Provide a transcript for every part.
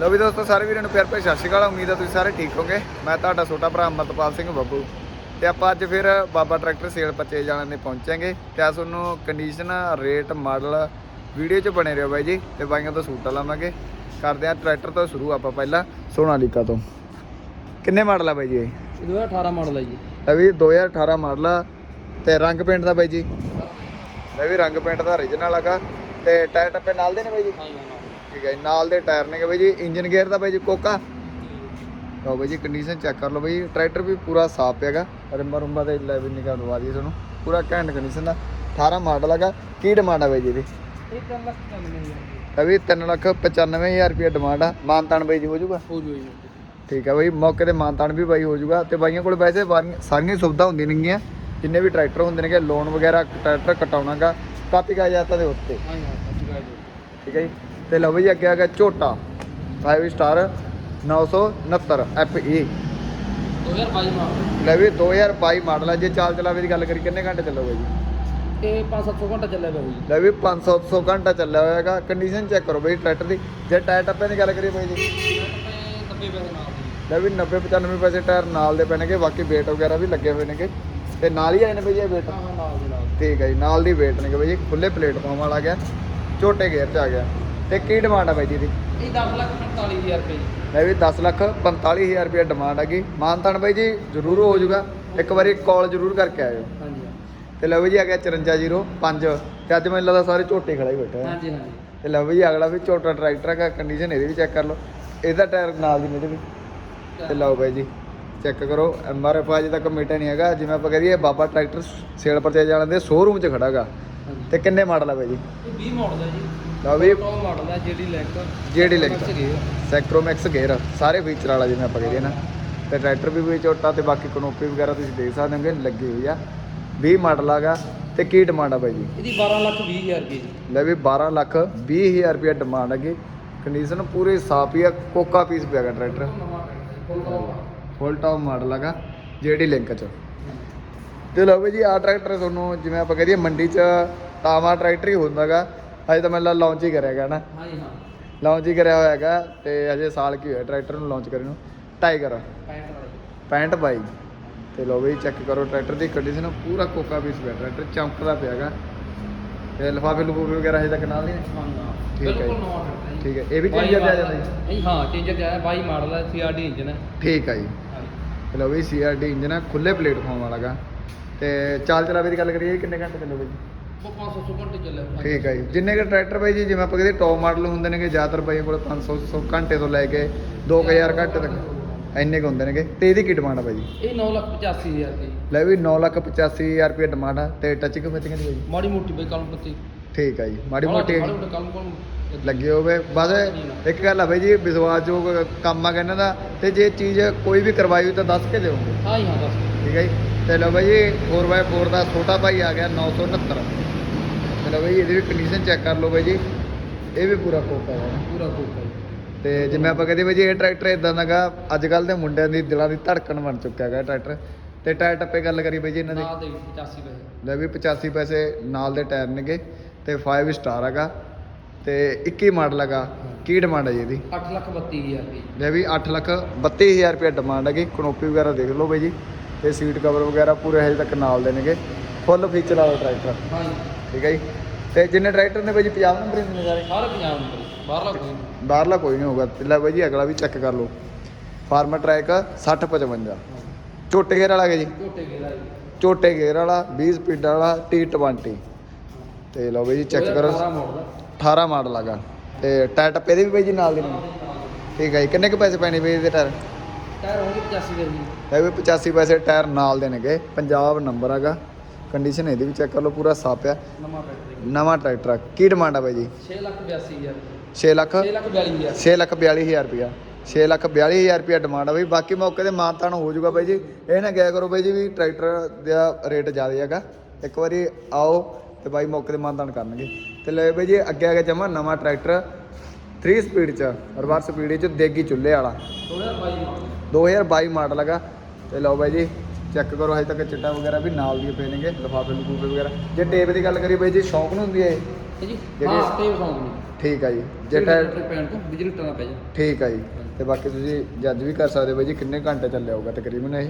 ਲੋ ਵੀ ਦੋਸਤੋ ਸਾਰੇ ਵੀਰਾਂ ਨੂੰ ਪਿਆਰ ਭਰੀ ਸਤਿ ਸ਼੍ਰੀ ਅਕਾਲ। ਉਮੀਦ ਹੈ ਤੁਸੀਂ ਸਾਰੇ ਠੀਕ ਹੋਗੇ। ਮੈਂ ਤੁਹਾਡਾ ਛੋਟਾ ਭਰਾ ਅਮਰਤਪਾਲ ਸਿੰਘ ਬੱਬੂ। ਤੇ ਆਪਾਂ ਅੱਜ ਫਿਰ ਬਾਬਾ ਟਰੈਕਟਰ ਸੇਲ ਪਰਚੇਜ ਜਾਣ ਦੇ ਪਹੁੰਚਾਂਗੇ। ਤੇ ਆ ਤੁਹਾਨੂੰ ਕੰਡੀਸ਼ਨ ਰੇਟ ਮਾਡਲ ਵੀਡੀਓ 'ਚ ਬਣੇ ਰਹੋ ਬਾਈ ਜੀ। ਤੇ ਬਾਈਆਂ ਤੋਂ ਸੂਟ ਲਾਵਾਂਗੇ। ਕਰਦੇ ਆ ਟਰੈਕਟਰ ਤੋਂ ਸ਼ੁਰੂ ਆਪਾਂ ਪਹਿਲਾਂ ਸੋਨਾਲੀਕਾ ਤੋਂ। ਕਿੰਨੇ ਮਾਡਲ ਆ ਬਾਈ ਜੀ ਇਹ? ਇਹ 2018 ਮਾਡਲ ਹੈ ਜੀ। ਇਹ ਵੀ 2018 ਮਾਡਲ ਆ। ਤੇ ਰੰਗ ਪੇਂਟ ਦਾ ਬਾਈ ਜੀ। ਇਹ ਵੀ ਰੰਗ ਪੇਂਟ ਦਾ origignal ਹੈਗਾ। ਤੇ ਟਾਇਰ ਟੱਪੇ ਨਾਲ ਦੇ ਨੇ ਬਾਈ ਜੀ? ਹਾਂ ਹਾਂ ਠੀਕ ਹੈ ਜੀ, ਨਾਲ ਦੇ ਟਾਇਰ ਨੇ ਬਾਈ ਜੀ ਇੰਜਨ ਗੇਅਰ ਦਾ ਬਾਈ ਜੀ ਕੋਕਾ। ਲਓ ਬਾਈ ਜੀ ਕੰਡੀਸ਼ਨ ਚੈੱਕ ਕਰ ਲਓ ਬਾਈ ਟਰੈਕਟਰ ਵੀ ਪੂਰਾ ਸਾਫ਼ ਹੈਗਾ। ਰਿੰਬਾ ਰੁੰਬਾ ਤੇ ਲੈ ਵੀ ਨਿਕਾ ਦਵਾ ਦਈਏ ਤੁਹਾਨੂੰ। ਪੂਰਾ ਘੈਂਟ ਕੰਡੀਸ਼ਨ ਦਾ 18 ਮਾਡਲ ਹੈਗਾ। ਕੀ ਡਿਮਾਂਡ ਆ ਬਾਈ ਜੀ ਦੀ ਇਹ ਕੰਮ ਲੱਗ ਚੱਲਣੇ ਜੀ ਇਹ ਵੀ 395000 ਰੁਪਏ ਡਿਮਾਂਡ ਆ। ਮਾਨਤਾਨ ਬਾਈ ਜੀ ਹੋ ਜਾਊਗਾ? ਹੋ ਜੂ ਜੀ ਠੀਕ ਹੈ ਬਾਈ ਮੌਕੇ ਤੇ ਮਾਨਤਾਨ ਵੀ ਬਾਈ ਹੋ ਜਾਊਗਾ। ਤੇ ਬਾਈਆਂ ਕੋਲ ਵੈਸੇ ਵਾਰੀਆਂ- ਸਾਰੀਆਂ ਸੁਵਿਧਾ ਹੁੰਦੀਆਂ ਨੇਗੀਆਂ। ਜਿੰਨੇ ਵੀ ਟਰੈਕਟਰ ਹੁੰਦੇ ਨੇਗੇ ਲੋਨ ਵਗੈਰਾ ਟਰੈਕਟਰ ਕਟਾਉਣਾਗਾ ਕਾਪੀ ਕਾਗਜ਼ਾਤਾਂ ਦੇ ਉੱਤੇ। ਹਾਂ ਹਾਂ ਠੀਕ ਹੈ ਜੀ। ਤੇ ਲਓ ਬਈ ਅੱਗੇ ਆ ਗਿਆ ਝੋਟਾ 5 ਸਟਾਰ 969 FE 2022 ਮਾਡਲ ਲੈ ਵੀ 2022 ਮਾਡਲ ਹੈ ਜੇ ਚਾਲ ਚਲਾਵੇ ਦੀ ਗੱਲ ਕਰੀ ਕਿੰਨੇ ਘੰਟੇ ਚੱਲੂਗਾ ਜੀ ਇਹ 5-700 ਘੰਟਾ ਚੱਲਿਆ ਪਿਆ ਜੀ ਲੈ ਵੀ 500 ਘੰਟਾ ਚੱਲਿਆ ਹੋਇਆਗਾ ਕੰਡੀਸ਼ਨ ਚੈੱਕ ਕਰੋ ਬਈ ਟਰੈਕਟਰ ਦੀ। ਜੇ ਟਾਇਰ ਟੱਪੇ ਦੀ ਗੱਲ ਕਰੀਏ ਬਾਈ ਜੀ। 90 ਪੈਸੇ ਨਾਲ ਦੀ ਲੈ ਵੀ 90 95 ਪੈਸੇ ਟਾਇਰ ਨਾਲ ਦੇ ਪੈਣਗੇ ਬਾਕੀ ਵੇਟ ਵਗੈਰਾ ਵੀ ਲੱਗੇ ਹੋਏ ਨੇਗੇ। ਤੇ ਨਾਲ ਹੀ ਆਏ ਨੇ ਬਈ ਇਹ ਹਾਂ ਹਾਂ ਨਾਲ ਦੀ ਨਾਲ ਠੀਕ ਹੈ ਜੀ ਨਾਲ ਦੀ ਵੇਟ ਨੇਗੇ ਬਈ ਖੁੱਲੇ ਪਲੇਟਫਾਰਮ ਵਾਲਾ ਗਿਆ ਛੋਟੇ ਗੇਅਰ 'ਚ ਆ ਗਿਆ। ਤੇ ਕੀ ਡਿਮਾਂਡ ਆ ਬਾਈ ਜੀ ਦੀ ਇਹ 10 ਲੱਖ 45000 ਰੁਪਏ ਜੀ। ਮੈਂ ਵੀ 10 ਲੱਖ 45000 ਰੁਪਏ ਡਿਮਾਂਡ ਹੈਗੀ ਮਾਨਤਾਨ ਬਾਈ ਜੀ ਜ਼ਰੂਰ ਹੋ ਜਾਊਗਾ। ਇੱਕ ਵਾਰੀ ਕਾਲ ਜ਼ਰੂਰ ਕਰਕੇ ਆਇਓ। ਹਾਂਜੀ ਤੇ ਲਓ ਜੀ ਆ ਗਿਆ 5405 ਤੇ ਅੱਜ ਮੈਨੂੰ ਲੱਗਦਾ ਸਾਰੇ ਝੋਟੇ ਖੜਾ ਹੀ ਬੈਠਾ ਹੈ ਹਾਂਜੀ ਹਾਂਜੀ। ਤੇ ਲਓ ਜੀ ਅਗਲਾ ਵੀ ਝੋਟਾ ਟਰੈਕਟਰ ਹੈਗਾ ਕੰਡੀਸ਼ਨ ਇਹਦੀ ਵੀ ਚੈੱਕ ਕਰ ਲਓ। ਇਹਦਾ ਟਾਇਰ ਨਾਲ ਦੀ ਇਹਦੇ ਵੀ ਤੇ ਲਓ ਬਾਈ ਜੀ ਚੈੱਕ ਕਰੋ। ਐਮਆਰਐਫ ਅਜੇ ਤੱਕ ਮਿਟਿਆ ਨਹੀਂ ਹੈਗਾ। ਜਿਵੇਂ ਆਪਾਂ ਕਹਦੇ ਬਾਬਾ ਟਰੈਕਟਰ ਸੇਲ ਪਰਚੇਜ ਵਾਲਿਆਂ ਦੇ ਸ਼ੋਰੂਮ 'ਚ ਖੜਾਗਾ ਹਾਂਜੀ। ਤੇ ਕਿੰਨੇ ਮਾਡਲ ਆ ਬਾਈ ਜੀ? ਇਹ 20 ਮਾਡਲ ਹੈ ਜੀ। ਲਓ ਵੀ ਟੌਪ ਮਾਡਲ ਹੈ ਜਿਹੜੀ ਲੈਂਕ ਜਿਹੜੀ ਲਿੰਕ ਸੈਕਰੋਮੈਕਸ ਗੇਅਰ ਸਾਰੇ ਫੀਚਰ ਵਾਲਾ ਜਿਵੇਂ ਆਪਾਂ ਕਹਦੇ ਨਾ। ਤੇ ਟਰੈਕਟਰ ਵੀ ਵੀ ਝੋਟਾ ਤੇ ਬਾਕੀ ਕਨੋਪੀ ਵਗੈਰਾ ਤੁਸੀਂ ਦੇਖ ਸਕਦੇ ਹੋਗੇ ਲੱਗੀ ਹੋਈ ਆ। 20 ਮਾਡਲ ਆਗਾ ਤੇ ਕੀ ਡਿਮਾਂਡ ਆ ਬਾਈ ਜੀ? ਇਹਦੀ 12 ਲੱਖ 20000 ਰੁਪਏ ਜੀ। ਲੈ ਵੀ 12 ਲੱਖ 20 ਹਜ਼ਾਰ ਰੁਪਏ ਡਿਮਾਂਡ ਹੈਗੀ। ਕੰਡੀਸ਼ਨ ਪੂਰੀ ਸਾਫ਼ ਹੀ ਆ ਕੋਕਾ ਪੀਸ ਟਰੈਕਟਰ ਨਵਾਂ ਟਰੈਕਟਰ ਫੁੱਲ ਟਾਪ ਮਾਡਲ ਹੈਗਾ ਜਿਹੜੀ ਲਿੰਕ ਚ। ਤੇ ਲਓ ਜੀ ਆ ਟਰੈਕਟਰ ਤੁਹਾਨੂੰ ਜਿਵੇਂ ਆਪਾਂ ਕਹਦੇ ਮੰਡੀ ਚ ਤਾਵਾ ਟਰੈਕਟਰ ਹੀ ਹੁੰਦਾਗਾ ਅਜੇ ਤਾਂ ਮੈਨੂੰ ਲਾਂਚ ਹੀ ਕਰਿਆ ਗਿਆ ਨਾ। ਹਾਂਜੀ ਹਾਂ। ਲਾਂਚ ਹੀ ਕਰਿਆ ਹੋਇਆ ਹੈਗਾ ਤੇ ਅਜੇ ਸਾਲ ਕੀ ਹੋਇਆ ਟਰੈਕਟਰ ਨੂੰ ਲਾਂਚ ਕਰੇ ਨੂੰ? ਟਾਈਗਰ 65 ਵਾਲਾ। ਜੀ 65 ਬਾਈ। ਤੇ ਲਓ ਬਈ ਚੈੱਕ ਕਰੋ ਟਰੈਕਟਰ ਦੀ ਕੰਡੀਸ਼ਨ ਪੂਰਾ ਕੋਕਾ ਪੀਸ ਪਿਆ ਟਰੈਕਟਰ ਚਮਕਦਾ ਪਿਆਗਾ ਤੇ ਲਫਾਫੇ ਲਫੂਫੇ ਵਗੈਰਾ ਹਜੇ ਤੱਕ ਨਾਲ ਨਹੀਂ ਹਾਂ ਹਾਂ। ਠੀਕ ਹੈ ਜੀ। ਹੈ। ਠੀਕ ਹੈ। ਇਹ ਵੀ ਚੇਂਜਰ ਆ ਜਾਂਦਾ ਜੀ? ਹੈ। ਨਹੀਂ ਹਾਂ ਚੇਂਜਰ ਤੇ ਆਇਆ 22 ਮਾਡਲ ਹੈ ਸੀਆਰਡੀ ਇੰਜਨ ਹੈ। ਠੀਕ ਆ ਜੀ। ਤੇ ਲਓ ਬਈ ਸੀਆਰਡੀ ਇੰਜਨ ਆ ਖੁੱਲੇ ਪਲੇਟਫਾਰਮ ਵਾਲਾਗਾ ਤੇ ਚਾਲ ਚਲਾਵੇ ਦੀ ਗੱਲ ਕਰੀਏ ਕਿੰਨੇ ਘੰਟੇ ਚੱਲੂਗਾ ਜੀ? ਉਹ 500 ਘੰਟੇ ਚੱਲਿਆ ਹੋਇਆ। ਠੀਕ ਹੈ ਜੀ। ਜਿੰਨੇ ਕਿ ਟਰੈਕਟਰ ਬਾਈ ਜੀ ਜਿਵੇਂ ਆਪਾਂ ਕਹਿੰਦੇ ਟੌਪ ਮਾਡਲ ਹੁੰਦੇ ਨੇਗੇ ਜ਼ਿਆਦਾਤਰ ਬਾਈਆਂ ਕੋਲ 500 100 ਘੰਟੇ ਤੋਂ ਲੈ ਕੇ 2000 ਘੰਟੇ ਤੱਕ ਇੰਨੇ ਕੁ ਹੁੰਦੇ ਨੇਗੇ। ਤੇ ਇਹਦੀ ਕੀ ਡਿਮਾਂਡ ਆ ਬਾਈ ਜੀ? ਇਹ 9 ਲੱਖ 85000 ਰੁਪਏ ਜੀ। ਲੈ ਵੀ 9,85,000 ਰੁਪਏ ਡਿਮਾਂਡ ਆ ਤੇ ਟੱਚਿੰਗ ਫਿਟਿੰਗ ਦੀ ਬਾਈ ਜੀ? ਮਾੜੀ ਮੋਟੀ ਬਈ ਕਲਮ ਪੱਤੀ। ਠੀਕ ਹੈ ਜੀ ਮਾੜੀ ਮੋਟੀ ਕਲਮ ਕਲਮ। ਲੱਗੇ ਹੋਵੇ। ਬਸ ਇੱਕ ਗੱਲ ਆ ਬਾਈ ਜੀ ਵਿਸ਼ਵਾਸਯੋਗ ਕੰਮ ਆ ਕਹਿੰਦਾ ਦਾ। ਤੇ ਜੇ ਚੀਜ਼ ਕੋਈ ਵੀ ਕਰਵਾਈ ਹੋਈ ਤਾਂ ਦੱਸ ਕੇ ਦਿਓਗੇ। ਹਾਂ ਜੀ ਹਾਂ ਦੱਸ ਠੀਕ ਹੈ ਜੀ? ਤੇ ਲਓ ਬਾਈ ਜੀ 4x4 ਦਾ ਛੋਟਾ ਭਾਈ ਆ ਗਿਆ 969 ਤੇ ਲਓ ਬਾਈ ਇਹਦੀ ਵੀ ਕੰਡੀਸ਼ਨ ਚੈੱਕ ਕਰ ਲਓ ਬਾਈ ਜੀ। ਇਹ ਵੀ ਪੂਰਾ ਕੋਕਾ ਹੈ ਪੂਰਾ ਕੋਕਾ ਜੀ। ਤੇ ਜਿਵੇਂ ਆਪਾਂ ਕਹਿੰਦੇ ਬਾਈ ਜੀ ਇਹ ਟਰੈਕਟਰ ਇਦਾਂ ਦਾਗਾ ਅੱਜ ਕੱਲ ਦੇ ਮੁੰਡਿਆਂ ਦੀ ਦਿਲਾਂ ਦੀ ਧੜਕਣ ਬਣ ਚੁੱਕਿਆ ਹੈਗਾ ਇਹ ਟਰੈਕਟਰ। ਤੇ ਟਾਇਰ ਟੱਪੇ ਗੱਲ ਕਰੀ ਬਾਈ ਜੀ ਇਹਨਾਂ ਦੀ। ਨਾ ਦੇ 85 ਪੈਸੇ। ਲੈ ਵੀ 85 ਪੈਸੇ ਨਾਲ ਦੇ ਟਾਇਰ ਨੇਗੇ ਤੇ 5 ਸਟਾਰ ਹੈਗਾ। ਤੇ 21 ਮਾਡਲ ਹੈਗਾ। ਕੀ ਡਿਮਾਂਡ ਹੈ ਜੀ ਇਹਦੀ? 8 ਲੱਖ 32000 ਰੁਪਏ। ਲੈ ਵੀ 8 ਲੱਖ 32000 ਰੁਪਏ ਡਿਮਾਂਡ ਹੈਗੀ। ਕਨੋਪੀ ਵਗੈਰਾ ਦੇਖ ਲਓ ਬਾਈ ਜੀ। ਤੇ ਸੀਟ ਕਵਰ ਵਗੈਰਾ ਪੂਰੇ ਹਜੇ ਤੱਕ ਨਾਲ ਦੇ ਨੇਗੇ। ਫੁੱਲ ਫੀਚਰ ਵਾਲਾ ਟਰੈਕਟਰ ਹਾਂ ਜੀ ਠੀਕ ਹੈ ਜੀ? ਤੇ ਜਿੰਨੇ ਟਰੈਕਟਰ ਨੇ ਬਾਈ ਜੀ 50 ਨੰਬਰ ਹੀ ਨੇ ਸਾਰੇ? ਸਾਰੇ ਪੰਜਾਬ ਨੰਬਰ। ਜੀ। ਬਾਹਰਲਾ ਕੋਈ ਨਹੀਂ। ਬਾਹਰਲਾ ਕੋਈ ਨਹੀਂ ਹੋਊਗਾ। ਤੇ ਲੈ ਬਾਈ ਜੀ ਅਗਲਾ ਵੀ ਚੈੱਕ ਕਰ ਲਓ। ਫਾਰਮਰ ਟਰੈਕ 60 55 ਝੋਟੇ ਗੇਅਰ ਵਾਲਾ ਹੈਗਾ ਜੀ? ਝੋਟੇ ਗੇਲਾ ਜੀ। ਝੋਟੇ ਗੇਅਰ ਵਾਲਾ 20 ਸਪੀਡ ਵਾਲਾ T20 ਤੇ ਲਓ ਬਾਈ ਜੀ ਚੈੱਕ ਕਰੋ। 18 ਮਾਡਲ 18 ਮਾਡਲ ਹੈਗਾ ਤੇ ਟਾਇਰ ਟੱਪੇ ਦੇ ਵੀ ਬਾਈ ਜੀ ਨਾਲ ਦੇ ਨੇ? ਠੀਕ ਹੈ ਜੀ ਕਿੰਨੇ ਕੁ ਪੈਸੇ ਪੈਣੇ ਬਾਈ ਇਹਦੇ ਟਾਇਰ ਟਾਇਰ ਹੋਣਗੇ 85 ਦੇ ਜੀ ਇਹ ਵੀ 85 ਪੈਸੇ ਟਾਇਰ ਨਾਲ ਦੇ ਨੇਗੇ। ਪੰਜਾਬ ਨੰਬਰ ਹੈਗਾ। ਕੰਡੀਸ਼ਨ ਇਹਦੀ ਵੀ ਚੈੱਕ ਕਰ ਲਓ ਪੂਰਾ ਸਾਫ਼ ਆ। ਨਵਾਂ ਟਰੈਕਟਰ ਨਵਾਂ ਟਰੈਕਟਰ ਆ। ਕੀ ਡਿਮਾਂਡ ਆ ਬਾਈ ਜੀ? 6 ਲੱਖ 82000 6 ਲੱਖ? 6 ਲੱਖ 42000 6 ਲੱਖ 42000 ਰੁਪਇਆ। 6 ਲੱਖ 42000 ਰੁਪਇਆ ਡਿਮਾਂਡ ਆ ਬਈ। ਬਾਕੀ ਮੌਕੇ ਤੇ ਮਾਨਤਾਨ ਹੋ ਜਾਊਗਾ ਬਾਈ ਜੀ। ਇਹ ਨਾ ਕਿਹਾ ਕਰੋ ਬਾਈ ਜੀ ਵੀ ਟਰੈਕਟਰ ਦਾ ਰੇਟ ਜ਼ਿਆਦਾ ਹੈਗਾ। ਇੱਕ ਵਾਰੀ ਆਓ ਤੇ ਬਾਈ ਮੌਕੇ ਤੇ ਮਾਨਤਾਨ ਕਰਨਗੇ। ਤੇ ਲੈ ਬਾਈ ਜੀ ਅੱਗੇ ਆ ਗਿਆ ਜਮਾ ਨਵਾਂ ਟਰੈਕਟਰ। 3 ਸਪੀਡ ਚ ਰਿਵਰਸ ਸਪੀਡ ਚ ਦੇਗੀ ਚੁੱਲ੍ਹੇ ਵਾਲਾ। 2022 ਮਾਡਲ 2022 ਮਾਡਲ ਹੈਗਾ। ਤੇ ਲਓ ਬਾਈ ਜੀ ਚੈੱਕ ਕਰੋ ਹਜੇ ਤੱਕ ਚਿੱਟਾ ਵਗੈਰਾ ਵੀ ਨਾਲ ਦੀ ਪਏ ਨੇਗੇ ਲਿਫਾਫੇ ਲਫੂਫੇ ਵਗੈਰਾ। ਜੇ ਟੇਪ ਦੀ ਗੱਲ ਕਰੀਏ ਬਾਈ ਜੀ ਸ਼ੌਂਕ ਨੂੰ ਹੁੰਦੀ ਹੈ ਜੀ ਨੂੰ ਠੀਕ ਆ ਜੀ ਜੇ ਟਾਇਰ ਪੈਣ ਤੋਂ ਬਿਜਲੀ ਟਾਣਾ ਪੈ ਜਾ ਠੀਕ ਆ ਜੀ ਤੇ ਬਾਕੀ ਤੁਸੀਂ ਜੱਜ ਵੀ ਕਰ ਸਕਦੇ ਹੋ ਬਾਈ ਜੀ ਕਿੰਨੇ ਘੰਟੇ ਚੱਲਿਆ ਹੋਊਗਾ ਤਕਰੀਬਨ ਇਹ?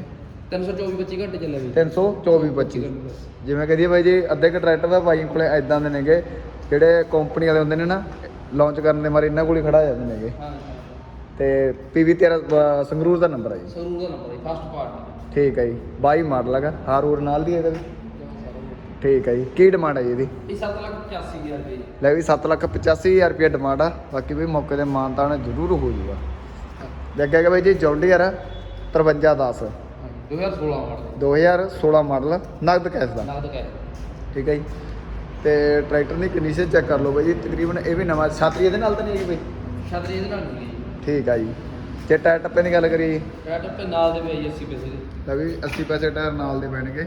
324 25 ਘੰਟੇ ਚੱਲਿਆ ਵੀ 324 25 ਜਿਵੇਂ ਕਹਦੀਏ ਬਾਈ ਜੀ ਅੱਧੇ ਕ ਟਰੈਕਟਰ ਦਾ ਬਾਈ ਕੋਲੇ ਐਦਾਂ ਦੇ ਨੇਗੇ ਜਿਹੜੇ ਕੰਪਨੀ ਵਾਲੇ ਹੁੰਦੇ ਨੇ ਨਾ ਲਾਂਚ ਕਰਨ ਦੇ ਮਾਰੇ ਇਹਨਾਂ ਕੋਲ ਹੀ ਖੜਾ ਜਾਂਦੇ ਨੇਗੇ। ਹਾਂ। ਤੇ ਪੀਵੀ 13 ਸੰਗਰੂਰ ਦਾ ਨੰਬਰ ਆ ਜੀ। ਸਰੂਰ ਦਾ ਨੰਬਰ ਹੈ ਫਸਟ ਪਾਰਟ ਠੀਕ ਹੈ ਜੀ 22 ਮਾਡਲ ਹੈਗਾ ਹਾਰੂਰ ਨਾਲ ਦੀ ਹੈ ਇਹਦਾ ਵੀ। ਠੀਕ ਹੈ ਜੀ ਕੀ ਡਿਮਾਂਡ ਹੈ ਜੀ ਇਹਦੀ? ਇਹ 7 ਲੱਖ 85 ਹਜ਼ਾਰ ਰੁਪਏ ਲੈ ਵੀ 7,85,000 ਰੁਪਏ ਡਿਮਾਂਡ ਆ ਬਾਕੀ ਵੀ ਮੌਕੇ ਤੇ ਮਾਨਤਾਨ ਜ਼ਰੂਰ ਹੋ ਜਾਊਗਾ। ਤੇ ਅੱਗੇ ਹੈਗਾ ਬਾਈ ਜੀ ਜੌਂਡੀਅਰ 5310 2016 ਮਾਡਲ। 2016 ਮਾਡਲ ਨਗਦ ਕੈਸ਼ ਦਾ। ਨਗਦ ਠੀਕ ਹੈ ਜੀ ਤੇ ਟਰੈਕਟਰ ਦੀ ਕੰਡੀਸ਼ਨ ਚੈੱਕ ਕਰ ਲਓ ਬਾਈ ਜੀ ਤਕਰੀਬਨ ਇਹ ਵੀ ਨਵਾਂ ਛਾਤਰੀ ਇਹਦੇ ਨਾਲ ਤਾਂ ਨਹੀਂ ਹੈਗੀ ਬਾਈ? ਛਤਰੀ ਇਹਦੇ ਨਾਲ ਨਹੀਂ ਠੀਕ ਆ ਜੀ। ਜੇ ਟਾਇਰ ਟੱਪੇ ਦੀ ਗੱਲ ਕਰੀਏ। ਟਰੈਕਟਰ ਤੇ ਨਾਲ ਦੇ ਵੀ ਆਈ 80 ਪੈਸੇ ਦੇ। ਤਾਂ ਵੀ 80 ਪੈਸੇ ਟਾਇਰ ਨਾਲ ਦੇ ਪੈਣਗੇ।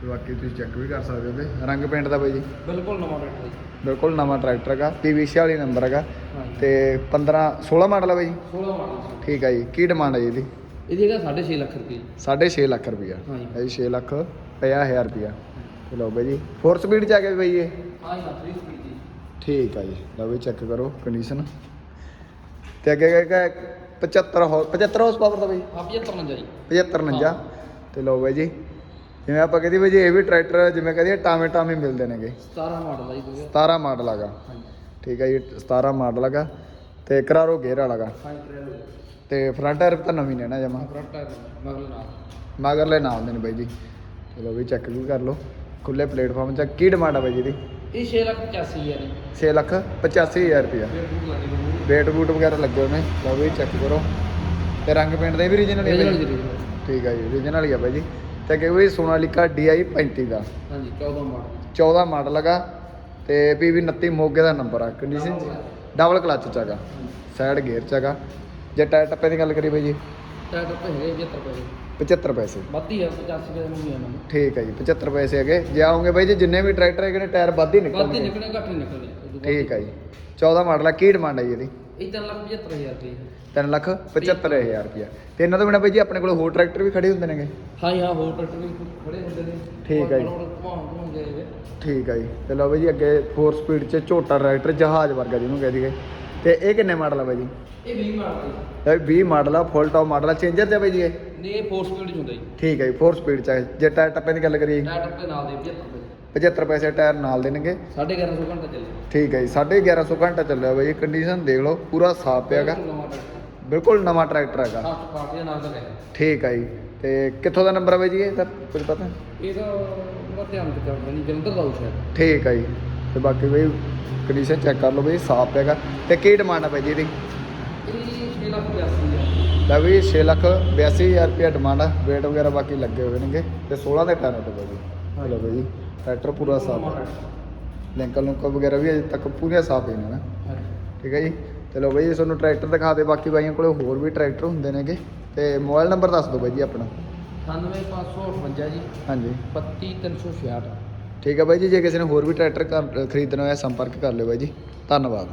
ਤੇ ਬਾਕੀ ਤੁਸੀਂ ਚੈੱਕ ਵੀ ਕਰ ਸਕਦੇ ਹੋਗੇ ਰੰਗ ਪੇਂਟ ਦਾ ਬਾਈ ਜੀ। ਬਿਲਕੁਲ ਨਵਾਂ ਟਰੈਕਟਰ ਜੀ। ਬਿਲਕੁਲ ਨਵਾਂ ਟਰੈਕਟਰ ਹੈਗਾ। ਪੀਵੀ 46 ਨੰਬਰ ਹੈਗਾ। ਤੇ 15 16 ਮਾਡਲ ਹੈ ਬਾਈ ਜੀ। 16 ਮਾਡਲ ਠੀਕ ਹੈ ਜੀ। ਕੀ ਡਿਮਾਂਡ ਹੈ ਜੀ ਇਹਦੀ? ਇਹਦੀ ਹੈਗਾ 6.5 ਲੱਖ ਰੁਪਏ। ਜੀ 6.5 ਲੱਖ ਰੁਪਈਆ ਹਾਂਜੀ। ਇਹ 6 ਲੱਖ 50000 ਰੁਪਈਆ ਚਲੋ ਬਾਈ ਜੀ। 4 ਸਪੀਡ ਚ ਆ ਗਿਆ ਬਾਈ ਇਹ? ਹਾਂ ਜੀ 3 ਸਪੀਡ ਜੀ। ਠੀਕ ਆ ਜੀ। ਲਓ ਵੀ ਚੈੱਕ ਕਰੋ ਕੰਡੀਸ਼ਨ ਤੇ ਅੱਗੇ ਹੈਗਾ 75 ਹੋ 75 ਹਾਰਸ ਪਾਵਰ ਦਾ ਬਾਈ। ਆ 75 ਨੰਜਾ ਜੀ। 75 49 ਤੇ ਲਓ ਬਾਈ ਜੀ ਜਿਵੇਂ ਆਪਾਂ ਕਹਦੇ ਬਾਈ ਜੀ ਇਹ ਵੀ ਟਰੈਕਟਰ ਜਿਵੇਂ ਕਹਦੇ ਟਾਵੇਂ ਟਾਵੇਂ ਮਿਲਦੇ ਨੇਗੇ। 17 ਮਾਡਲ ਆ ਜੀ 2000 17 ਮਾਡਲ ਹਾਂਜੀ। ਠੀਕ ਹੈ ਜੀ 17 ਮਾਡਲ ਹੈਗਾ ਤੇ ਕਰਾਰੋ ਗੇਅਰ ਵਾਲਾ ਗਾ। ਹਾਂ ਟ੍ਰੇਲ ਤੇ ਫਰੰਟ ਟਾਇਰ ਤਾਂ ਨਵੀਂ ਨੇ ਨਾ ਜਮਾ। ਫਰੰਟ ਟਾਇਰ ਮਗਲ ਨਾਲ। ਮਗਰਲੇ ਨਾਲ ਦੇ ਨੇ ਬਾਈ ਜੀ। ਚਲੋ ਵੀ ਚੈੱਕ ਵੀ ਕਰ ਲਓ। ਖੁੱਲੇ ਪਲੇਟਫਾਰਮ 'ਚ ਕੀ ਡਿਮਾਂਡ ਆ ਬਾਈ ਜੀ ਦੀ ਇਹ 6 ਲੱਖ 85 ਹਜ਼ਾਰ ਜੀ 6 ਲੱਖ 85000 ਰੁਪਇਆ। ਵੇਟ ਬੂਟ ਵਗੈਰਾ ਲੱਗੇ ਨੇ। ਲਓ ਵੀ ਚੈੱਕ ਕਰੋ। ਤੇ ਰੰਗ ਪੇਂਟ ਦਾ ਵੀ ਰੀਜਨਲ ਹੈ original। ਠੀਕ ਹੈ ਜੀ ਰੀਜਨਲ ਹੀ ਆ ਬਾਈ ਜੀ। ਤੇ ਅੱਗੇ ਵੀ ਸੋਨਾਲੀਕਾ DI 35 ਦਾ। ਹਾਂਜੀ 14 ਮਾਡਲ 14 ਮਾਡਲ ਹੈਗਾ। ਤੇ PV 29 ਮੋਗੇ ਦਾ ਨੰਬਰ ਆ। ਕੰਡੀਸ਼ਨ ਡਬਲ ਕਲਚ ਚ ਹੈਗਾ। ਸਾਈਡ ਗੇਅਰ ਚ ਹੈਗਾ। ਜੇ ਟਾਇਰ ਟੱਪੇ ਦੀ ਗੱਲ ਕਰੀ ਬਾਈ ਜੀ ਟਰੈਕਟਰ ਤੇ ਹੈਗੇ 75 ਪੈਸੇ। 75 ਪੈਸੇ। ਵੱਧੀ ਆ 85 ਪੈਸੇ ਨੂੰ ਵੀ ਆ ਮੈਨੂੰ ਠੀਕ ਹੈ ਜੀ 75 ਪੈਸੇ ਹੈਗੇ। ਜੇ ਆਉਂਗੇ ਬਾਈ ਜੀ ਜਿੰਨੇ ਵੀ ਟਰੈਕਟਰ ਹੈਗੇ ਨੇ ਟਾਇਰ ਵੱਧ ਹੀ ਵੱਧੀ ਨਿਕਲਣਗੇ। ਨਿਕਲਣੇ ਘੱਟ ਨਹੀਂ ਨਿਕਲਣੇ ਉਦੋਂ ਬਾਅਦ ਠੀਕ ਹੈ ਜੀ। 14 ਮਾਡਲ ਆ ਕੀ ਡਿਮਾਂਡ ਹੈ ਜੀ ਇਹਦੀ? ਇਹ 3 ਲੱਖ 75 ਹਜ਼ਾਰ ਰੁਪਏ ਜੀ। 3 ਲੱਖ 75000 ਰੁਪਇਆ। ਤੇ ਇਹਨਾਂ ਤੋਂ ਬਿਨਾਂ ਬਾਈ ਜੀ ਆਪਣੇ ਕੋਲ ਹੋਰ ਟਰੈਕਟਰ ਵੀ ਖੜੇ ਹੁੰਦੇ ਨੇਗੇ? ਹਾਂ ਹਾਂ ਹੋਰ ਟਰੈਕਟਰ ਵੀ ਖੜੇ ਹੁੰਦੇ ਨੇ। ਠੀਕ ਹੈ ਜੀ। ਠੀਕ ਹੈ ਜੀ। ਤੇ ਲਓ ਬਾਈ ਜੀ ਅੱਗੇ 4 ਸਪੀਡ 'ਚ ਝੋਟਾ ਟਰੈਕਟਰ ਜਹਾਜ਼ ਵਰਗਾ ਜਿਹਨੂੰ ਕਹਿ ਦਈਏ। ਤੇ ਇਹ ਕਿੰਨੇ ਮਾਡਲ ਆ ਬਾਈ ਜੀ? ਇਹ 20 ਮਾਡਲ ਇਹ 20 ਮਾਡਲ ਆ ਫੁੱਲ ਟੌਪ ਮਾਡਲ ਆ। ਚੇਂਜਰ ਤੇ ਬਾਈ ਜੀ ਇਹ? ਨੇ ਇਹ 4 ਸਪੀਡ ਚ ਹੁੰਦਾ ਜੀ। ਠੀਕ ਹੈ ਜੀ 4 ਸਪੀਡ 'ਚ ਹੈ ਜੇ ਟਾਇਰ ਟੱਪੇ ਦੀ ਗੱਲ ਕਰੀਏ ਟਰੈਕਟਰ ਤੇ ਨਾਲ ਦੇ 75 ਪੈਸੇ 75 ਪੈਸੇ ਟਾਇਰ ਨਾਲ ਦੇਣਗੇ। 1150 ਘੰਟਾ ਚੱਲੇ ਠੀਕ ਹੈ ਜੀ 1150 ਘੰਟਾ ਚੱਲਿਆ ਬਾਈ ਜੀ। ਕੰਡੀਸ਼ਨ ਦੇਖ ਲਓ ਪੂਰਾ ਸਾਫ਼ ਪਿਆਗਾ ਨਵਾਂ ਟਰੈਕਟਰ ਬਿਲਕੁਲ ਨਵਾਂ ਟਰੈਕਟਰ ਹੈਗਾ। ਫਸਟ ਪਾਰਟੀ ਦਾ ਨਾਲ ਦਾ ਹੈ ਠੀਕ ਹੈ ਜੀ ਤੇ ਕਿੱਥੋਂ ਦਾ ਨੰਬਰ ਹੈ ਬਾਈ ਜੀ ਇਹ? ਤਾਂ ਕੁਝ ਪਤਾ? ਇਹ ਤਾਂ ਧਿਆਨ ਕਰਦਾ ਨਹੀਂ ਜਲੰਧਰ ਦਾ ਉਹ ਸ਼ਾਇਦ। ਠੀਕ ਹੈ ਜੀ। ਤੇ ਬਾਕੀ ਬਈ ਕੰਡੀਸ਼ਨ ਚੈੱਕ ਕਰ ਲਓ ਬਈ ਸਾਫ਼ ਹੈਗਾ। ਤੇ ਕੀ ਡਿਮਾਂਡ ਹੈ ਬਾਈ ਜੀ ਇਹਦੀ? ਇਹ 6 ਲੱਖ 82 ਹਜ਼ਾਰ ਲੈ ਵੀ 6 ਲੱਖ 82000 ਰੁਪਏ ਡਿਮਾਂਡ ਆ। ਵੇਟ ਵਗੈਰਾ ਬਾਕੀ ਲੱਗੇ ਹੋਏ ਨੇਗੇ। ਤੇ 16 ਦੇ ਟਾਇਰ ਤੇ ਚਲੋ ਬਾਈ ਜੀ ਟਰੈਕਟਰ ਪੂਰਾ ਸਾਫ਼ ਹੈ ਲਿੰਕਲ ਲੁੰਕਲ ਵਗੈਰਾ ਵੀ ਅਜੇ ਤੱਕ ਪੂਰੀਆਂ ਸਾਫ਼ ਹੀ ਨੇ। ਨਾ ਠੀਕ ਹੈ ਜੀ। ਚਲੋ ਬਾਈ ਜੀ ਤੁਹਾਨੂੰ ਟਰੈਕਟਰ ਦਿਖਾ ਦੇ। ਬਾਕੀ ਬਾਈਆਂ ਕੋਲੇ ਹੋਰ ਵੀ ਟਰੈਕਟਰ ਹੁੰਦੇ ਨੇਗੇ। ਤੇ ਮੋਬਾਈਲ ਨੰਬਰ ਦੱਸ ਦਿਓ ਬਾਈ ਜੀ ਆਪਣਾ। 98558 ਜੀ। ਹਾਂਜੀ। 32366 ਠੀਕ ਹੈ ਬਾਈ ਜੀ, ਜੇ ਕਿਸੇ ਨੇ ਹੋਰ ਵੀ ਟਰੈਕਟਰ ਕਰ- ਖਰੀਦਣਾ ਹੋਇਆ ਸੰਪਰਕ ਕਰ ਲਿਓ ਬਾਈ ਜੀ। ਧੰਨਵਾਦ।